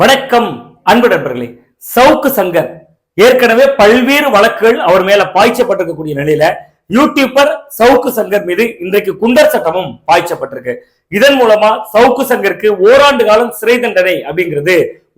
வணக்கம் அன்பு நண்பர்களே. சவுக்கு சங்கர் ஏற்கனவே பல்வேறு வழக்குகள் அவர் மேல பாய்ச்சப்பட்டிருக்கக்கூடிய நிலையில யூடியூபர் சவுக்கு சங்கர் மீது இன்றைக்கு குண்டர் சட்டமும் பாய்ச்சப்பட்டிருக்கு. இதன் மூலமா சவுக்கு சங்கருக்கு ஓராண்டு காலம் சிறை தண்டனை அப்படிங்கிறது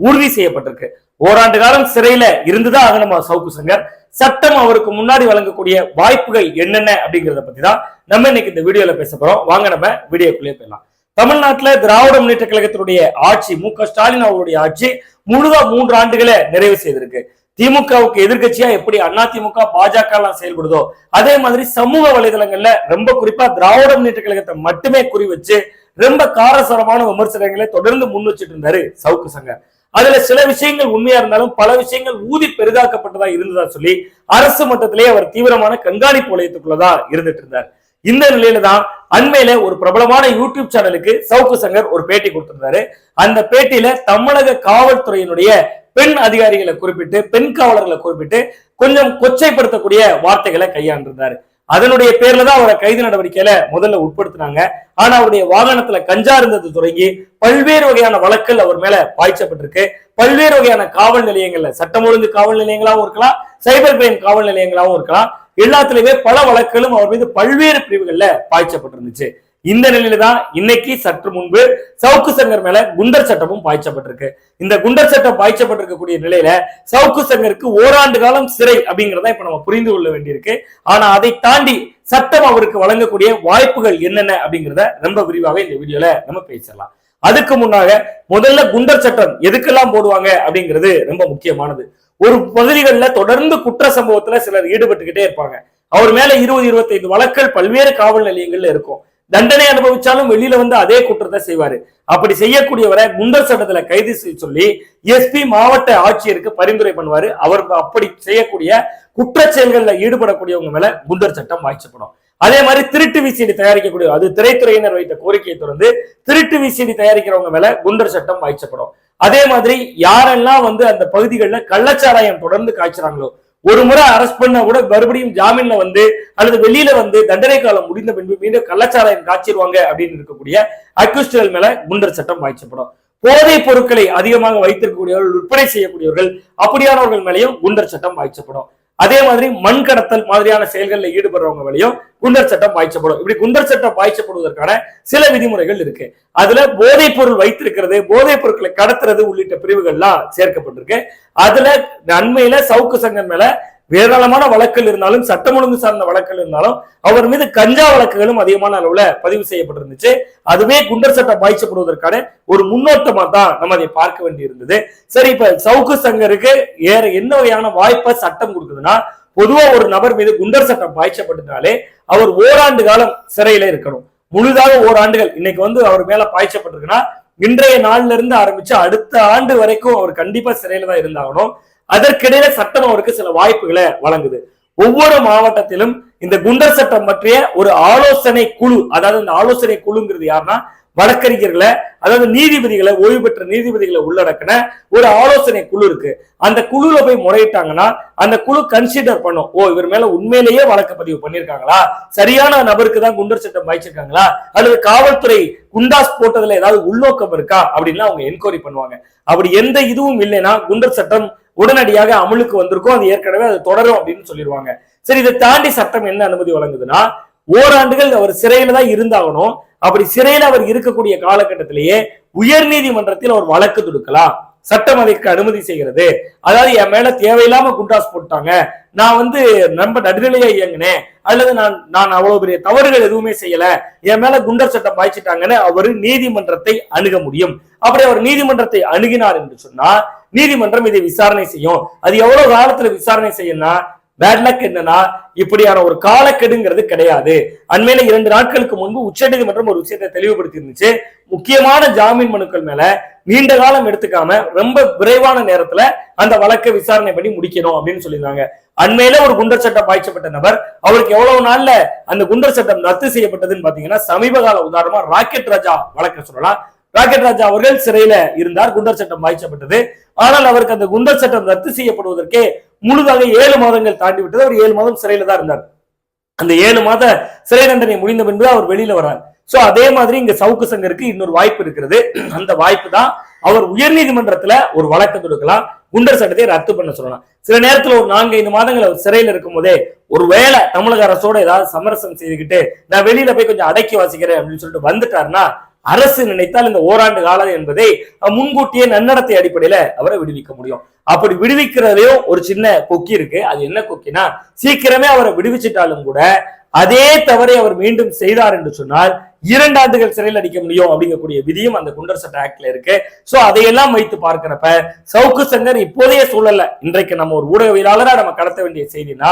உறுதி செய்யப்பட்டிருக்கு. ஓராண்டு காலம் சிறையில இருந்துதான் ஆகணுமா சவுக்கு சங்கர். சட்டம் அவருக்கு முன்னாடி வழங்கக்கூடிய வாய்ப்புகள் என்னென்ன அப்படிங்கறத பத்தி தான் நம்ம இன்னைக்கு இந்த வீடியோல பேச போறோம். வாங்க நம்ம வீடியோக்குள்ளே போயிடலாம். தமிழ்நாட்டுல திராவிட முன்னேற்ற கழகத்தினுடைய ஆட்சி மு க ஸ்டாலின் அவருடைய ஆட்சி முழுதா மூன்று ஆண்டுகளை நிறைவு செய்திருக்கு. திமுகவுக்கு எதிர்க்கட்சியா எப்படி அதிமுக பாஜக எல்லாம் செயல்படுதோ அதே மாதிரி சமூக வலைதளங்கள்ல ரொம்ப குறிப்பா திராவிட முன்னேற்ற கழகத்தை மட்டுமே குறி வச்சு ரொம்ப காரசாரமான விமர்சனங்களை தொடர்ந்து முன் வச்சுட்டு இருந்தாரு சவுக்கு சங்கர். அதுல சில விஷயங்கள் உண்மையா இருந்தாலும் பல விஷயங்கள் ஊதி பெரிதாக்கப்பட்டதா இருந்ததா சொல்லி அரசு மட்டத்திலேயே அவர் தீவிரமான கண்காணிப்பு வளையத்துக்குள்ளதான் இருந்துட்டு இருந்தார். இந்த நிலையில தான் அண்மையில ஒரு பிரபலமான யூடியூப் சேனலுக்கு சவுக்கு சங்கர் ஒரு பேட்டி கொடுத்திருந்தாரு. அந்த பேட்டியில தமிழக காவல்துறையினுடைய பெண் அதிகாரிகளை குறிப்பிட்டு பெண் காவலர்களை குறிப்பிட்டு கொஞ்சம் கொச்சைப்படுத்தக்கூடிய வார்த்தைகளை கையாண்டிருந்தாரு. அதனுடைய பேர்ல தான் அவரை கைது நடவடிக்கையில முதல்ல உட்படுத்தினாங்க. ஆனா அவருடைய வாகனத்துல கஞ்சா இருந்தது தொடங்கி பல்வேறு வகையான வழக்குகள் அவர் மேல பாய்ச்சப்பட்டிருக்கு. பல்வேறு வகையான காவல் நிலையங்கள்ல சட்டம் ஒழுங்கு காவல் நிலையங்களாகவும் இருக்கலாம் சைபர் கிரைம் காவல் நிலையங்களாவும் இருக்கலாம். எல்லாத்துலயுமே பல வழக்குகளும் அவர் மீது பல்வேறு பிரிவுகள்ல பாய்ச்சப்பட்டிருந்துச்சு. இந்த நிலையில தான் இன்னைக்கு சற்று முன்பு சவுக்கு சங்கர் மேல குண்டர் சட்டமும் பாய்ச்சப்பட்டிருக்கு. இந்த குண்டர் சட்டம் பாய்ச்சப்பட்டிருக்கக்கூடிய நிலையில சவுக்கு சங்கருக்கு ஓராண்டு காலம் சிறை அப்படிங்கிறத இப்ப நம்ம புரிந்து கொள்ள வேண்டியிருக்கு. ஆனா அதை தாண்டி சட்டம் அவருக்கு வழங்கக்கூடிய வாய்ப்புகள் என்னென்ன அப்படிங்கிறத ரொம்ப விரிவாக இந்த வீடியோல நம்ம பேசலாம். அதுக்கு முன்னாக முதல்ல குண்டர் சட்டம் எதுக்கெல்லாம் போடுவாங்க அப்படிங்கிறது ரொம்ப முக்கியமானது. ஒரு பகுதிகளில் தொடர்ந்து குற்ற சம்பவத்துல சிலர் ஈடுபட்டுக்கிட்டே இருப்பாங்க. அவர் மேல இருபது இருபத்தைந்து வழக்கள் பல்வேறு காவல் நிலையங்கள்ல இருக்கும். தண்டனை அனுபவிச்சாலும் வெளியில வந்து அதே குற்றத்தை செய்வாரு. அப்படி செய்யக்கூடியவரை குண்டர் சட்டத்துல கைது செய்ய சொல்லி எஸ்பி மாவட்ட ஆட்சியருக்கு பரிந்துரை பண்ணுவாரு. அவர் அப்படி செய்யக்கூடிய குற்ற செயல்கள்ல ஈடுபடக்கூடியவங்க மேல குண்டர் சட்டம் வாய்ச்சப்படும் அதே மாதிரி திருட்டு விசிடி தயாரிக்கக்கூடிய அது திரைத்துறையினர் வைத்த கோரிக்கையை தொடர்ந்து திருட்டு விசிடி தயாரிக்கிறவங்க மேல குண்டர் சட்டம் வாய்ச்சப்படும் அதே மாதிரி யாரெல்லாம் வந்து அந்த பகுதிகளில் கள்ளச்சாராயம் தொடர்ந்து காய்ச்சுறாங்களோ ஒரு முறை அரெஸ்ட் பண்ண கூட மறுபடியும் ஜாமீன்ல வந்து அல்லது வெளியில வந்து தண்டனை காலம் முடிந்த பின்பு மீண்டும் கள்ளச்சாராயம் காய்ச்சிருவாங்க அப்படின்னு இருக்கக்கூடிய அக்யூஸ்டல் மேல குண்டர் சட்டம் பாய்ச்சப்படும். போதைப் பொருட்களை அதிகமாக வைத்திருக்கக்கூடியவர்கள் விற்பனை செய்யக்கூடியவர்கள் அப்படியானவர்கள் மேலேயும் குண்டர் சட்டம் பாய்ச்சப்படும். அதே மாதிரி மண் கடத்தல் மாதிரியான செயல்களில் ஈடுபடுறவங்க வழியும் குண்டர் சட்டம் பாய்ச்சப்படும். இப்படி குண்டர் சட்டம் பாய்ச்சப்படுவதற்கான சில விதிமுறைகள் இருக்கு. அதுல போதைப் பொருள் வைத்திருக்கிறது போதைப் பொருட்களை கடத்துறது உள்ளிட்ட பிரிவுகள்லாம் சேர்க்கப்பட்டிருக்கு. அதுல நன்மையில சவுக்கு சங்கம் மேல ஏராளமான வழக்குகள் இருந்தாலும் சட்டம் ஒழுங்கு சார்ந்த வழக்குகள் இருந்தாலும் அவர் மீது கஞ்சா வழக்குகளும் அதிகமான அளவுல பதிவு செய்யப்பட்டிருந்துச்சு. அதுவே குண்டர் சட்டம் பாய்ச்சப்படுவதற்கான ஒரு முன்னோட்டமா தான் நம்ம அதை பார்க்க வேண்டி இருந்தது சரி இப்ப சவுக்கு சங்கருக்கு ஏற என்ன வகையான வாய்ப்பை சட்டம் கொடுக்குதுன்னா பொதுவா ஒரு நபர் மீது குண்டர் சட்டம் பாய்ச்சப்பட்டுனாலே அவர் ஓராண்டு காலம் சிறையில இருக்கணும். முழுதாக ஓராண்டுகள் இன்னைக்கு வந்து அவர் மேல பாய்ச்சப்பட்டிருக்குன்னா இன்றைய நாள்ல இருந்து ஆரம்பிச்சு அடுத்த ஆண்டு வரைக்கும் அவர் கண்டிப்பா சிறையில தான் இருந்தாகணும். அதற்கிடையில சட்டம் அவருக்கு சில வாய்ப்புகளை வழங்குது. ஒவ்வொரு மாவட்டத்திலும் இந்த குண்டர் சட்டம் பற்றிய ஒரு ஆலோசனை குழு அதாவது இந்த ஆலோசனை குழுங்கிறது யாருன்னா வழக்கறிஞர்களை அதாவது நீதிபதிகளை ஓய்வு பெற்ற நீதிபதிகளை உள்ளடக்கின ஒரு ஆலோசனை குழு இருக்கு. அந்த குழுல போய் முறையிட்டாங்கன்னா அந்த குழு கன்சிடர் பண்ணும். ஓ இவர் மேல உண்மையிலேயே வழக்கு பதிவு பண்ணிருக்காங்களா? சரியான நபருக்கு தான் குண்டர் சட்டம் வாய்ச்சிருக்காங்களா அல்லது காவல்துறை குண்டாஸ் போட்டதுல ஏதாவது உள்நோக்கம் இருக்கா? அப்படின்னு அவங்க என்கொயரி பண்ணுவாங்க. அப்படி எந்த இதுவும் இல்லைன்னா குண்டர் சட்டம் உடனடியாக அமலுக்கு வந்திருக்கும் அது ஏற்கனவே அது தொடரும் அப்படின்னு சொல்லிடுவாங்க சரி இதை தாண்டி சட்டம் என்ன அனுமதி வழங்குதுன்னா ஓராண்டுகள் அவர் சிறையில தான் இருந்தாகணும். அப்படி சிறையில அவர் இருக்கக்கூடிய காலகட்டத்திலேயே உயர் நீதிமன்றத்தில் அவர் வழக்கு தொடுக்கலாம். சட்டம் அதற்கு அனுமதி செய்கிறது. அதாவது என் மேல தேவையில்லாம குண்டாஸ் போட்டாங்க. நான் வந்து ரொம்ப நடுநிலையா இயங்கினேன். அல்லது நான் நான் அவ்வளவு பெரிய தவறுகள் எதுவுமே செய்யல. என் மேல குண்டர் சட்டம் பாய்ச்சிட்டாங்கன்னு அவர் நீதிமன்றத்தை அணுக முடியும். அப்படி அவர் நீதிமன்றத்தை அணுகினார் என்று சொன்னா நீதிமன்றம் இதை விசாரணை செய்யும். அது எவ்வளவு காலத்துல விசாரணை செய்யும்னா பேட் லக் என்னன்னா இப்படியான ஒரு காலக்கெடுங்கிறது கிடையாது. அண்மையில இரண்டு நாட்களுக்கு முன்பு உச்சநீதிமன்றம் ஒரு விஷயத்தை தெளிவுபடுத்தி இருந்துச்சு முக்கியமான ஜாமீன் மனுக்கள் மேல நீண்ட காலம் எடுத்துக்காம ரொம்ப விரைவான நேரத்துல அந்த வழக்கை விசாரணை பண்ணி முடிக்கணும் அப்படின்னு சொல்லியிருந்தாங்க. அண்மையில ஒரு குண்டர் சட்டம் பாய்ச்சப்பட்ட நபர் அவருக்கு எவ்வளவு நாள்ல அந்த குண்டர் சட்டம் ரத்து செய்யப்பட்டதுன்னு பாத்தீங்கன்னா சமீப கால உதாரணமா ராக்கெட் ராஜா வழக்க சொல்லலாம். ராக்கெட் ராஜா அவர்கள் சிறையில இருந்தார் குண்டர் சட்டம் பாய்ச்சப்பட்டது. ஆனால் அவருக்கு அந்த குண்டர் சட்டம் ரத்து செய்யப்படுவதற்கே முழுதாக ஏழு மாதங்கள் தாண்டி விட்டது அவர் ஏழு மாதம் சிறையில தான் இருந்தார். அந்த ஏழு மாத சிறை தண்டனை முடிந்த பின்பு அவர் வெளியில வரார் சோ அதே மாதிரி இங்க சவுக்கு சங்கருக்கு இன்னொரு வாய்ப்பு இருக்கிறது. அந்த வாய்ப்பு தான் அவர் உயர்நீதிமன்றத்துல ஒரு வழக்கு தொடுக்கலாம். குண்டர் சட்டத்தை ரத்து பண்ண சொல்லலாம். சில நேரத்துல ஒரு நான்கு ஐந்து மாதங்கள் அவர் சிறையில் இருக்கும் போதே ஒருவேளை தமிழக அரசோட ஏதாவது சமரசம் செய்துக்கிட்டு நான் வெளியில போய் கொஞ்சம் அடக்கி வாசிக்கிறேன் அப்படின்னு சொல்லிட்டு வந்துட்டாருன்னா அரசு நினைத்தால் இந்த ஓராண்டு காலம் என்பதை முன்கூட்டியே நன்னடத்தை அடிப்படையில அவரை விடுவிக்க முடியும். அப்படி விடுவிக்கிறதுலயும் ஒரு சின்ன கொக்கி இருக்கு. அது என்ன கொக்கினா சீக்கிரமே அவரை விடுவிச்சிட்டாலும் கூட அதே தவறை அவர் மீண்டும் செய்தார் என்று சொன்னால் இரண்டு ஆண்டுகள் சிறையில் அடிக்க முடியும் அப்படிங்கக்கூடிய விதியும் அந்த குண்டர் சட்ட ஆக்ட்ல இருக்கு. ஸோ அதையெல்லாம் வைத்து பார்க்கிறப்ப சவுக்கு சங்கர் இப்போதைய சூழல்ல இன்றைக்கு நம்ம ஒரு ஊடகவியலாளரா நம்ம கடத்த வேண்டிய செய்தினா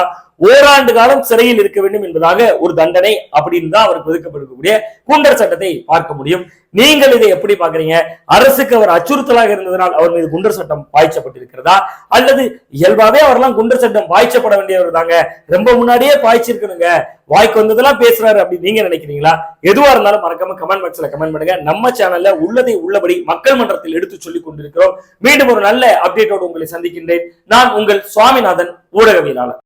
ஓராண்டு காலம் சிறையில் இருக்க வேண்டும் என்பதாக ஒரு தண்டனை அப்படின்னு தான் அவருக்கு ஒதுக்கப்படக்கூடிய குண்டர் சட்டத்தை பார்க்க முடியும். நீங்கள் இதை எப்படி பாக்குறீங்க அரசுக்கு அவர் அச்சுறுத்தலாக இருந்ததனால் அவர் மீது குண்டர் சட்டம் பாய்ச்சப்பட்டிருக்கிறதா? அல்லது இயல்பாவே அவரெல்லாம் குண்டர் சட்டம் பாய்ச்சப்பட வேண்டியவர் தாங்க. ரொம்ப முன்னாடியே பாய்ச்சிருக்கணுங்க. வாய்க்கு வந்ததெல்லாம் பேசுறாரு அப்படின்னு நீங்க நினைக்கிறீங்களா? எதுவா இருந்தாலும் மறக்காம கமெண்ட் பாக்ஸ்ல கமெண்ட் பண்ணுங்க. நம்ம சேனல்ல உள்ளதை உள்ளபடி மக்கள் மன்றத்தில் எடுத்து சொல்லிக் கொண்டிருக்கிறோம். மீண்டும் ஒரு நல்ல அப்டேட்டோடு உங்களை சந்திக்கின்றேன். நான் உங்கள் சுவாமிநாதன் ஊடகவியலாளர்.